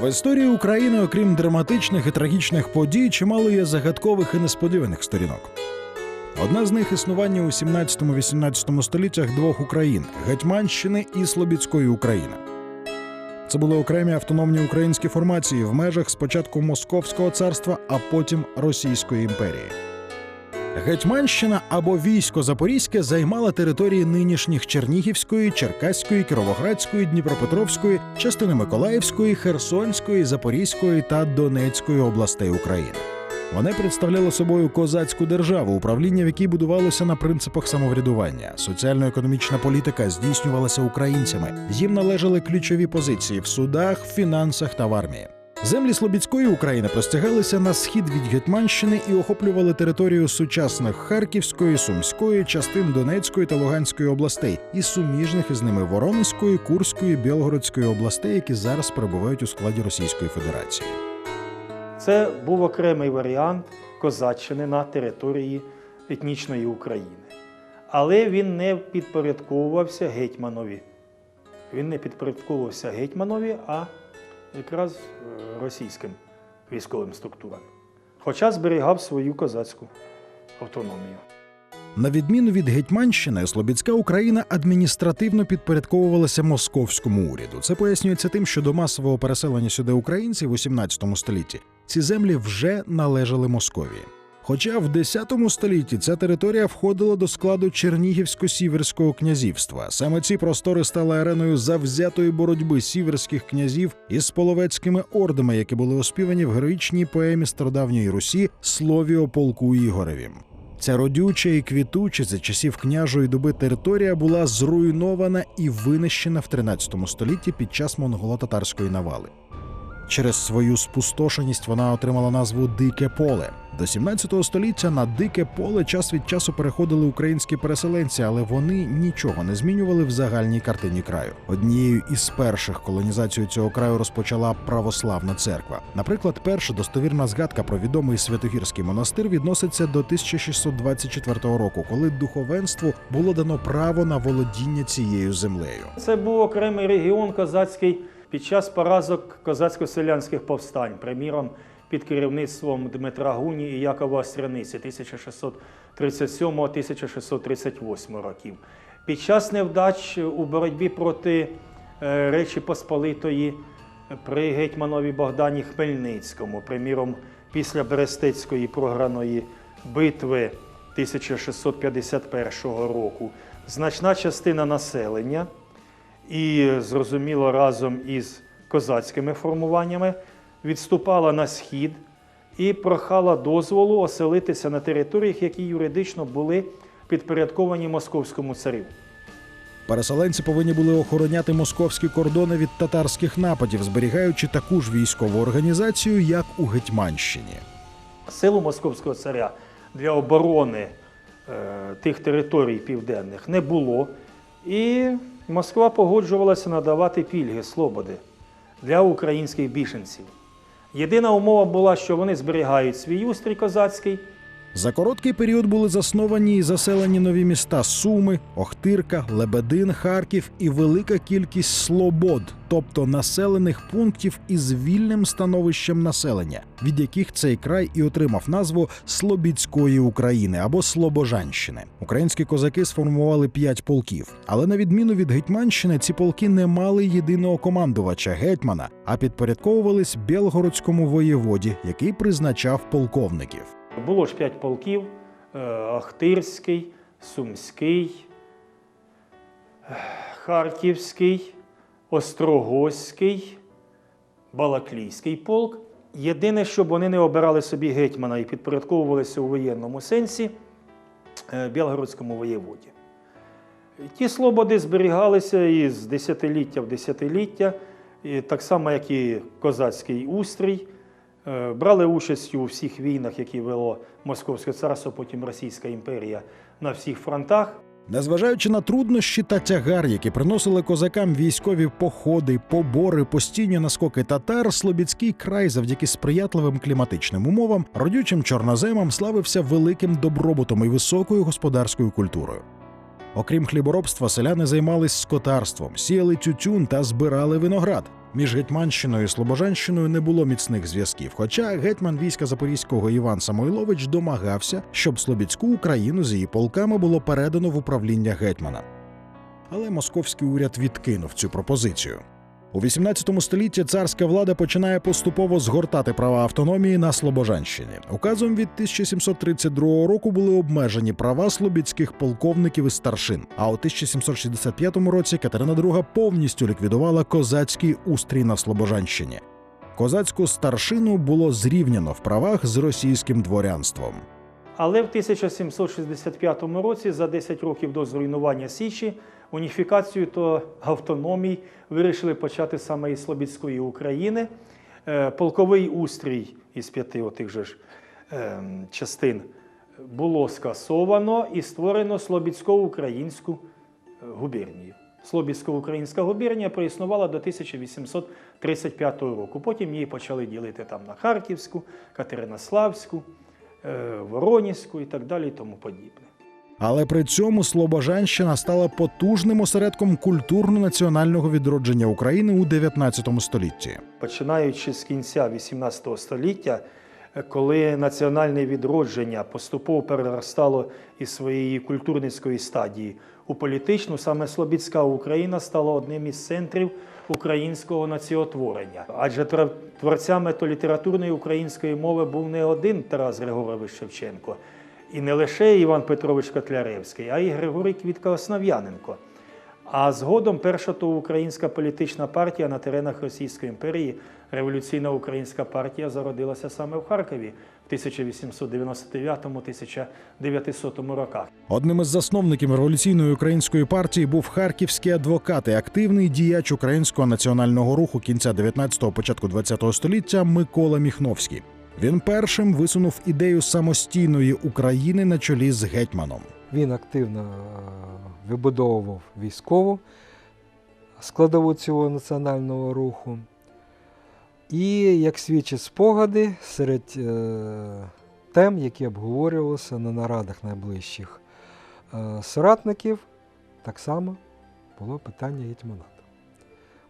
В історії України, окрім драматичних і трагічних подій, чимало є загадкових і несподіваних сторінок. Одна з них існування у 17-18 століттях двох Україн Гетьманщини і Слобідської України. Це були окремі автономні українські формації в межах спочатку Московського царства, а потім Російської імперії. Гетьманщина або військо Запорізьке займала території нинішніх Чернігівської, Черкаської, Кіровоградської, Дніпропетровської, частини Миколаївської, Херсонської, Запорізької та Донецької областей України. Вони представляли собою козацьку державу, управління в якій будувалося на принципах самоврядування. Соціально-економічна політика здійснювалася українцями. Їм належали ключові позиції в судах, фінансах та в армії. Землі Слобідської України простягалися на схід від Гетьманщини і охоплювали територію сучасних Харківської, Сумської, частин Донецької та Луганської областей і суміжних із ними Воронезької, Курської, Білгородської областей, які зараз перебувають у складі Російської Федерації. Це був окремий варіант козаччини на території етнічної України. Але він не підпорядковувався гетьманові. Він не підпорядковувався гетьманові, а якраз е, російським військовим структурам. Хоча зберігав свою козацьку автономію. На відміну від Гетьманщини, Слобідська Україна адміністративно підпорядковувалася московському уряду. Це пояснюється тим, що до масового переселення сюди українців у 17 столітті ці землі вже належали Московії. Хоча в 10 столітті ця територія входила до складу Чернігівсько-сіверського князівства. Саме ці простори стали ареною завзятої боротьби сіверських князів із половецькими ордами, які були оспівані в героїчній поемі стародавньої Русі Слові о полку Ігоревім. Ця родюча і квітуча за часів княжої доби територія була зруйнована і винищена в 13 столітті під час монголо-татарської навали. Через свою спустошеність вона отримала назву Дике поле. До 17 століття на дике поле час від часу переходили українські переселенці, але вони нічого не змінювали в загальній картині краю. Однією із перших колонізацію цього краю розпочала православна церква. Наприклад, перша достовірна згадка про відомий Святогірський монастир відноситься до 1624 року, коли духовенству було дано право на володіння цією землею. Це був окремий регіон козацький під час поразок козацько-селянських повстань, приміром під керівництвом Дмитра Гуні і Якова Остряниці 1637-1638 років. Під час невдач у боротьбі проти е, Речі Посполитої при гетьманові Богдані Хмельницькому, приміром після Берестецької програної битви 1651 року, значна частина населення і, зрозуміло, разом із козацькими формуваннями відступала на схід і прохала дозволу оселитися на територіях, які юридично були підпорядковані московському царю. Переселенці повинні були охороняти московські кордони від татарських нападів, зберігаючи таку ж військову організацію, як у Гетьманщині. Силу московського царя для оборони е, тих територій південних не було, і Москва погоджувалася надавати пільги слободи для українських біженців. Єдина умова була, що вони зберігають свій устрій козацький. За короткий період були засновані і заселені нові міста Суми, Охтирка, Лебедин, Харків і велика кількість слобод, тобто населених пунктів із вільним становищем населення, від яких цей край і отримав назву Слобідської України або Слобожанщини. Українські козаки сформували п'ять полків, але на відміну від Гетьманщини, ці полки не мали єдиного командувача гетьмана, а підпорядковувались Білгородському воєводі, який призначав полковників. Було ж п'ять полків: е, Ахтирський, Сумський, Харківський, Острогоський, Балаклійський полк. Єдине, щоб вони не обирали собі гетьмана і підпорядковувалися у воєнному сенсі е, Білгородському воєводі. Ті слободи зберігалися із десятиліття в десятиліття, так само, як і козацький устрій. Е, Брали участь у всіх війнах, які вело Московське царство, потім Російська імперія на всіх фронтах. Незважаючи на труднощі та тягар, які приносили козакам військові походи, побори, постійні наскоки татар, Слобідський край завдяки сприятливим кліматичним умовам, родючим чорноземам славився великим добробутом і високою господарською культурою. Окрім хліборобства, селяни займались скотарством, сіяли тютюн та збирали виноград. Між Гетьманщиною і Слобожанщиною не було міцних зв'язків. Хоча гетьман війська Запорізького Іван Самойлович домагався, щоб Слобідську Україну з її полками було передано в управління гетьмана. Але московський уряд відкинув цю пропозицію. У 18 столітті царська влада починає поступово згортати права автономії на Слобожанщині. Указом від 1732 року були обмежені права слобідських полковників і старшин. А у 1765 році Катерина II повністю ліквідувала козацький устрій на Слобожанщині. Козацьку старшину було зрівняно в правах з російським дворянством. Але в 1765 році, за 10 років до зруйнування Січі, уніфікацію та автономій вирішили почати саме із Слобідської України. Е, Полковий устрій із п'яти отих же ж ем, частин було скасовано і створено Слобідсько-українську е, губернію. Слобідсько-українська губернія проіснувала до 1835 року. Потім її почали ділити там на Харківську, Катеринославську, е, Воронівську і так далі, і тому подібне. Але при цьому Слобожанщина стала потужним осередком культурно-національного відродження України у 19 столітті. Починаючи з кінця XVIII століття, коли національне відродження поступово переростало із своєї культурницької стадії у політичну, саме Слобідська Україна стала одним із центрів українського націотворення. Адже творцями то літературної української мови був не один Тарас Григорович Шевченко, і не лише Іван Петрович Котляревський, а й Григорій Квітка Основ'яненко. А згодом перша то українська політична партія на теренах Російської імперії, революційна українська партія, зародилася саме в Харкові в 1899-1900 роках. Одним із засновників революційної української партії був харківський адвокат і активний діяч українського національного руху кінця 19-го, початку 20-го століття Микола Міхновський. Він першим висунув ідею самостійної України на чолі з гетьманом. Він активно е, вибудовував військову складову цього національного руху. І, як свідчать спогади, серед е, тем, які обговорювалися на нарадах найближчих е, соратників, так само було питання гетьманату.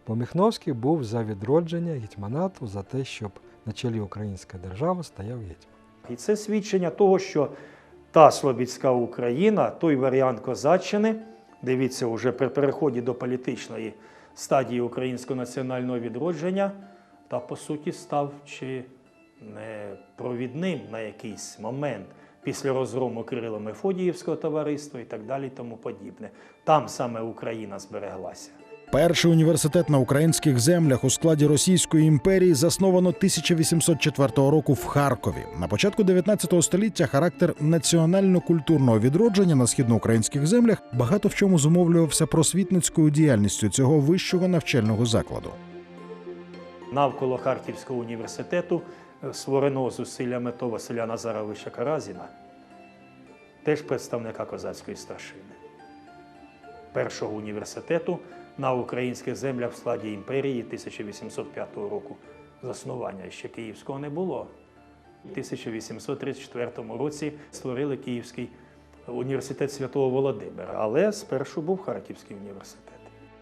Бо Міхновський був за відродження гетьманату, за те, щоб на чолі української держави стояв гетьман. І це свідчення того, що та Слобідська Україна, той варіант козаччини, дивіться, уже при переході до політичної стадії українського національного відродження, та по суті став чи не провідним на якийсь момент після розгрому Кирило Мефодіївського товариства і так далі, тому подібне. Там саме Україна збереглася. Перший університет на українських землях у складі Російської імперії засновано 1804 року в Харкові. На початку 19 століття характер національно-культурного відродження на східноукраїнських землях багато в чому зумовлювався просвітницькою діяльністю цього вищого навчального закладу. Навколо Харківського університету е, створено зусиллями то Василя Назаровича Каразіна, теж представника козацької старшини, першого університету на українських землях в складі імперії 1805 року. Заснування ще Київського не було. У 1834 році створили Київський університет Святого Володимира, але спершу був Харківський університет.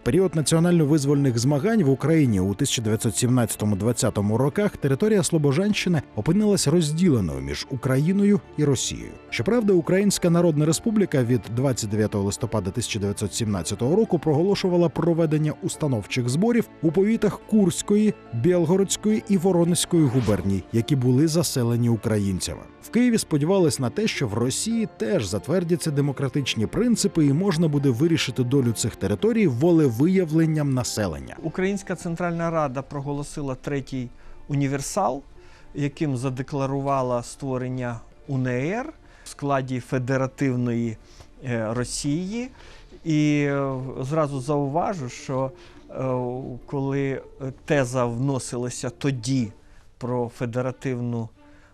Період національно-визвольних змагань в Україні у 1917-20 роках територія Слобожанщини опинилась розділеною між Україною і Росією. Щоправда, Українська Народна Республіка від 29 листопада 1917 року проголошувала проведення установчих зборів у повітах Курської, Білгородської і Воронезької губерній, які були заселені українцями. В Києві сподівались на те, що в Росії теж затвердяться демократичні принципи, і можна буде вирішити долю цих територій волевиявленням населення. Українська Центральна Рада проголосила третій універсал, яким задекларувала створення УНР в складі Федеративної е, Росії. І е, зразу зауважу, що е, коли теза вносилася тоді про федеративну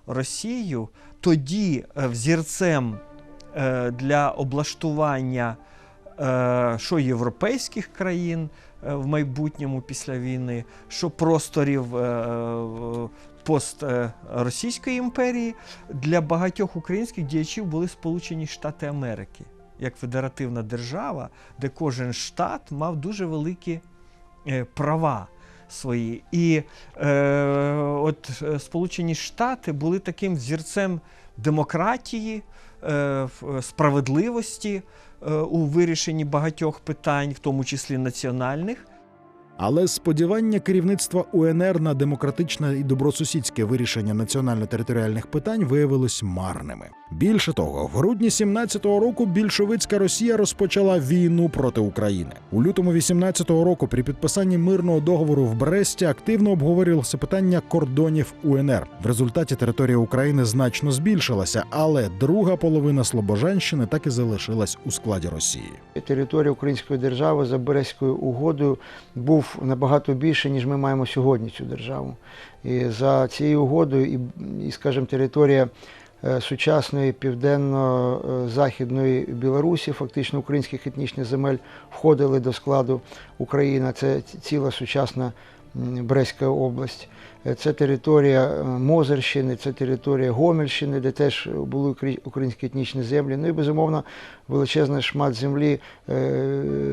Росію, тоді взірцем для облаштування що європейських країн е, в майбутньому після війни, що просторів е, постросійської імперії для багатьох українських діячів були Сполучені Штати Америки як федеративна держава, де кожен штат мав дуже великі е, права. свої. І е, от е, Сполучені Штати були таким взірцем демократії, е, справедливості е, у вирішенні багатьох питань, в тому числі національних. Але сподівання керівництва УНР на демократичне і добросусідське вирішення національно-територіальних питань виявилось марними. Більше того, в грудні 17-го року більшовицька Росія розпочала війну проти України. У лютому 18-го року, при підписанні мирного договору в Бресті, активно обговорювалося питання кордонів УНР. В результаті територія України значно збільшилася, але друга половина Слобожанщини так і залишилась у складі Росії. Територія Української держави за Березькою угодою був набагато більше, ніж ми маємо сьогодні цю державу. І за цією угодою, і, і скажімо, територія е, сучасної південно-західної Білорусі, фактично українських етнічних земель, входили до складу України. Це ціла сучасна Брестська область. Е, Це територія е, Мозерщини, це територія Гомельщини, де теж були українські етнічні землі. Ну і безумовно величезний шмат землі е,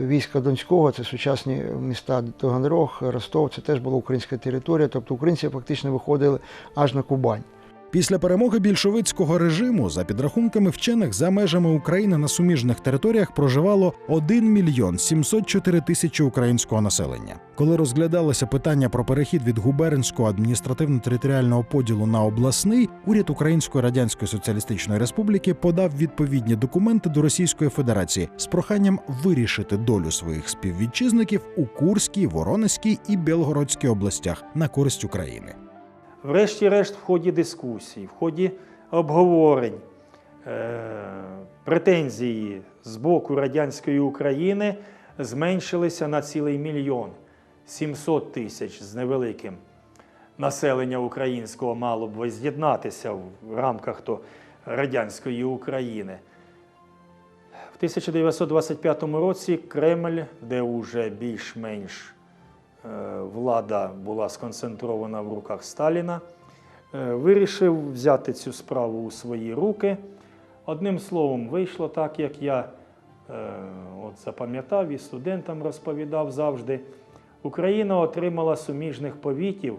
війська Донського, це сучасні міста Таганрог, Ростов, це теж була українська територія. Тобто українці фактично виходили аж на Кубань. Після перемоги більшовицького режиму, за підрахунками вчених, за межами України на суміжних територіях проживало 1 мільйон 704 тисячі українського населення. Коли розглядалося питання про перехід від губернського адміністративно-територіального поділу на обласний, уряд Української Радянської Соціалістичної Республіки подав відповідні документи до Російської Федерації з проханням вирішити долю своїх співвітчизників у Курській, Воронезькій і Белгородській областях на користь України. Врешті-решт, в ході дискусій, в ході обговорень, е, претензії з боку радянської України зменшилися на цілий мільйон 700 тисяч з невеликим. Населення українського мало б воз'єднатися в рамках то радянської України. В 1925 році Кремль, де вже більш-менш влада була сконцентрована в руках Сталіна, е, вирішив взяти цю справу у свої руки. Одним словом, вийшло так, як я е, от запам'ятав і студентам розповідав завжди. Україна отримала суміжних повітів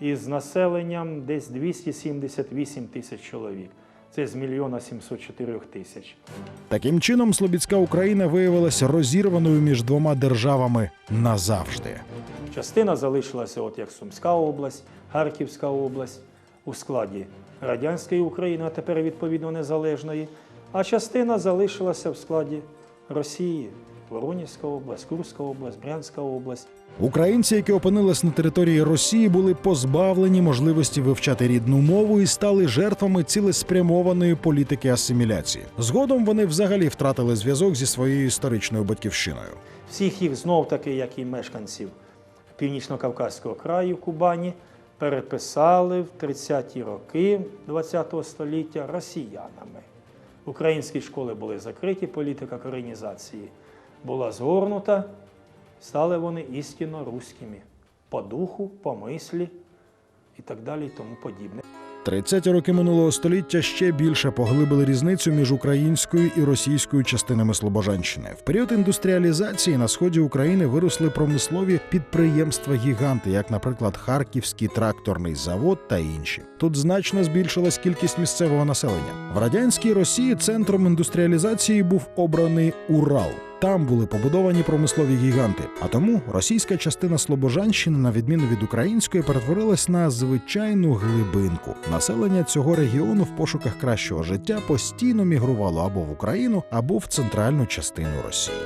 із населенням десь 278 тисяч чоловік. Це з мільйона 704 тисяч. Таким чином, Слобідська Україна виявилася розірваною між двома державами назавжди. Частина залишилася, от як Сумська область, Харківська область у складі радянської України, а тепер відповідно незалежної. А частина залишилася в складі Росії, Воронізька область, Курська область, Брянська область. Українці, які опинились на території Росії, були позбавлені можливості вивчати рідну мову і стали жертвами цілеспрямованої політики асиміляції. Згодом вони взагалі втратили зв'язок зі своєю історичною батьківщиною. Всіх їх знов таки, як і мешканців Північно-Кавказького краю Кубані, переписали в 30-ті роки ХХ століття росіянами. Українські школи були закриті, політика коренізації була згорнута, стали вони істинно руськими по духу, по мислі і так далі, і тому подібне. 30-ті роки минулого століття ще більше поглибили різницю між українською і російською частинами Слобожанщини. В період індустріалізації на сході України виросли промислові підприємства-гіганти, як, наприклад, Харківський тракторний завод та інші. Тут значно збільшилась кількість місцевого населення. В радянській Росії центром індустріалізації був обраний Урал. Там були побудовані промислові гіганти. А тому російська частина Слобожанщини, на відміну від української, перетворилась на звичайну глибинку. Населення цього регіону в пошуках кращого життя постійно мігрувало або в Україну, або в центральну частину Росії.